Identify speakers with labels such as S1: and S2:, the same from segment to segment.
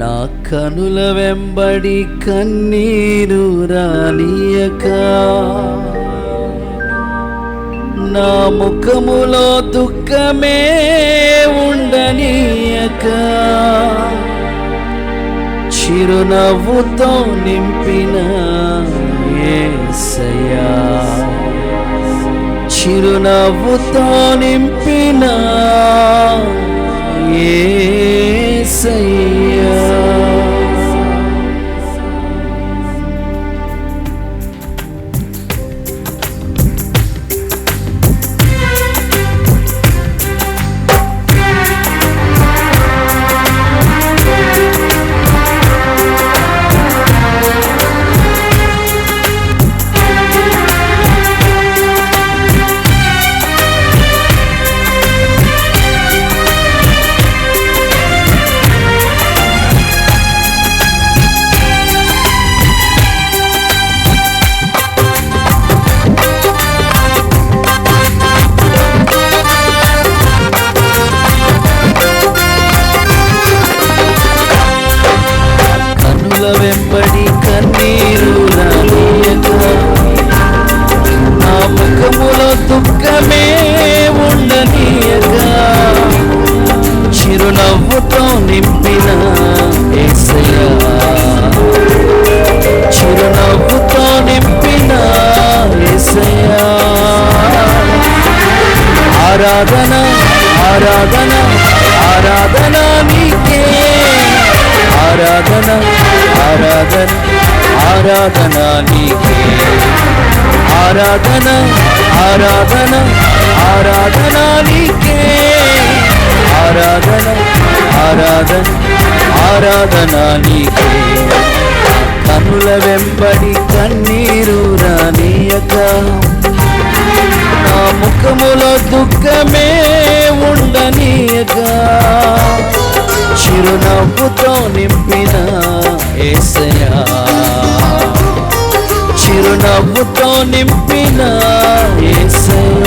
S1: నా కనుల వెంబడి కన్నీరు రానియక. నా ముఖములో దుఃఖమే ఉండనీయక. చిరునవ్వుతో నింపిన ఏసయా చిరునవ్వుతో నింపిన ఏసయ్యా. వెంబడి కన్నీరు రానియక నా ముఖములో దుఃఖమే ఉండనీయక. చిరునవ్వుతో నింపిన యేసయ్యా చిరునవ్వుతో నింపిన యేసయ్యా ఆరాధన ఆరాధన. ఆరాధన ఆరాధన నీకే. ఆరాధన ఆరాధన ఆరాధన నీకే. ఆరాధన ఆరాధన ఆరాధన నీకే. కనుల వెంబడి కన్నీరు రానియక. నా ముఖములో దుఃఖమే ఉండనీయక. చిరునవ్వుతో నింపిన నవ్వుతో నింపిన ఏసయా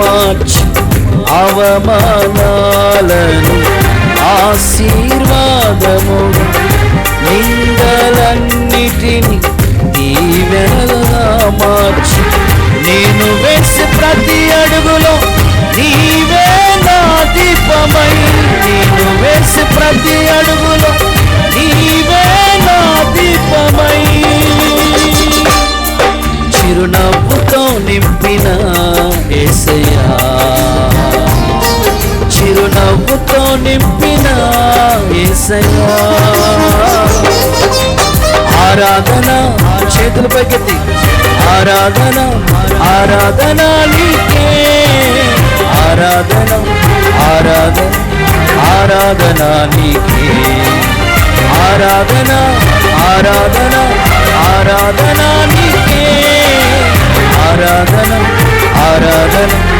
S1: మార్చి అవమానాలను ఆశీర్వాదము నిందలన్నిటిని దీవెనలుగా మార్చి. నేను వేసే ప్రతి అడుగులో నీవే నా దీపమై నేను వేసే ప్రతి అడుగులో నీవే నా దీపమై చిరునవ్వుతో నింపినా నింపిన ఏసయ్యా. ఆరాధన చేతుల పైకెత్తి. ఆరాధన ఆరాధన నీకే. ఆరాధన ఆరాధన ఆరాధన నీకే. ఆరాధన ఆరాధన ఆరాధన నీకే. ఆరాధన ఆరాధన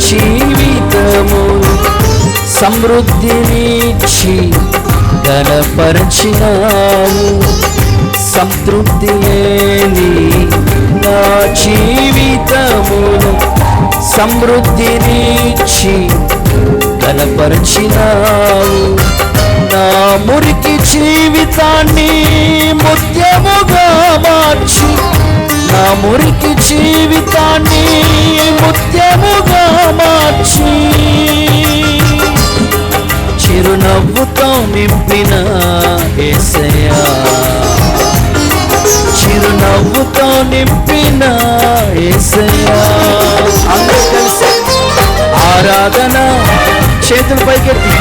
S1: జీవితము సమృద్ధినిచ్చి గణపరచినావు సంతృప్తి లేని నా జీవితమును సమృద్ధినిచ్చి గణపరచినావు నా మురికి జీవితాన్ని ముత్యముగా మార్చి నా మురికి జీవితాన్ని ముత్యముగా నింపిన ఏసయ్యా. చిరునవ్వుతో నింపిన ఏసయ్యా. అందరూ కలిసి ఆరాధన చేతులు పైకెత్తి.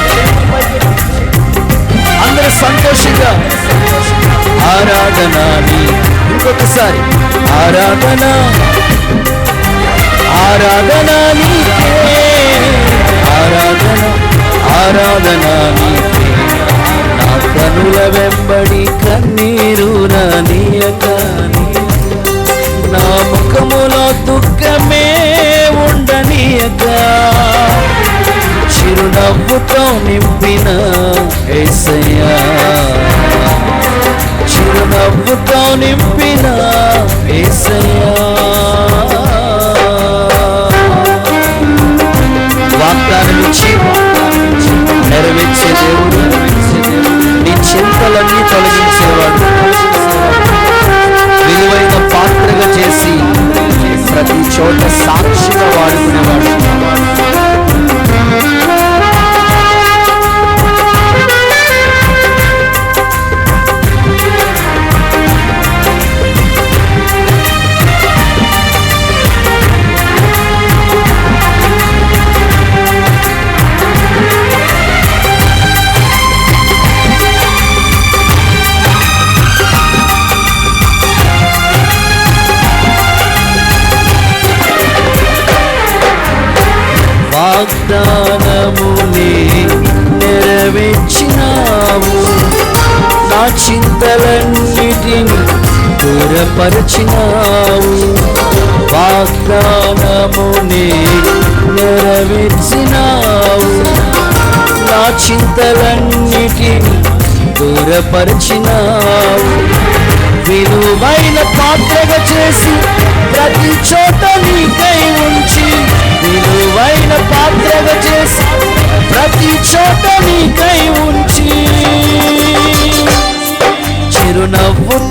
S1: అందరూ సంతోషంగా ఆరాధన ఇంకొకసారి ఆరాధన ఆరాధన నీకే ఆరాధన ఆరాధన నీకే కనుల వెంబడి కన్నీరు రానియక నా ముఖములో దుఃఖమే ఉండనీయక. చిరునవ్వుతో నింపిన ఏసయ్యా చిరునవ్వుతో నింపిన ఏసయ్యా. పరిచినావు. వాగ్దానమునే నెరవేర్చినావు. నా చింతలన్నిటిని దూరపరిచినావు. విలువైన పాత్రగా చేసి ప్రతి చోట నీకై ఉంచి విలువైన పాత్రగా చేసి ప్రతి చోట నీకై ఉంచి. చిరునవ్వు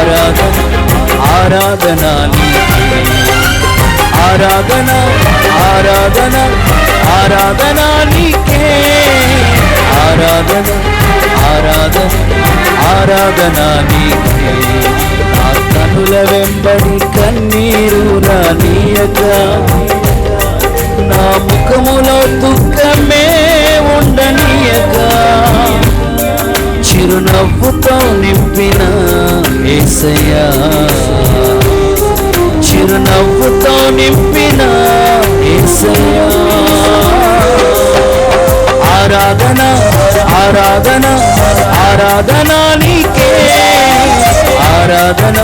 S1: ఆరాధన ఆరాధన ఆరాధన ఆరాధన ఆరాధన నీకే. ఆరాధన ఆరాధన ఆరాధన నీకే. నా కనుల వెంబడి కన్నీరు రానియక. నా చిరునవ్వుతో నింపిన ఏసయ్యా. చిరునవ్వుతో నింపిన ఏసయ్యా. ఆరాధన ఆరాధన ఆరాధన నీకే. ఆరాధన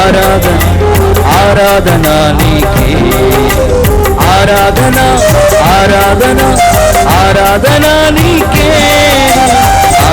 S1: ఆరాధన ఆరాధన నీకే. ఆరాధన ఆరాధన ఆరాధన నీకే.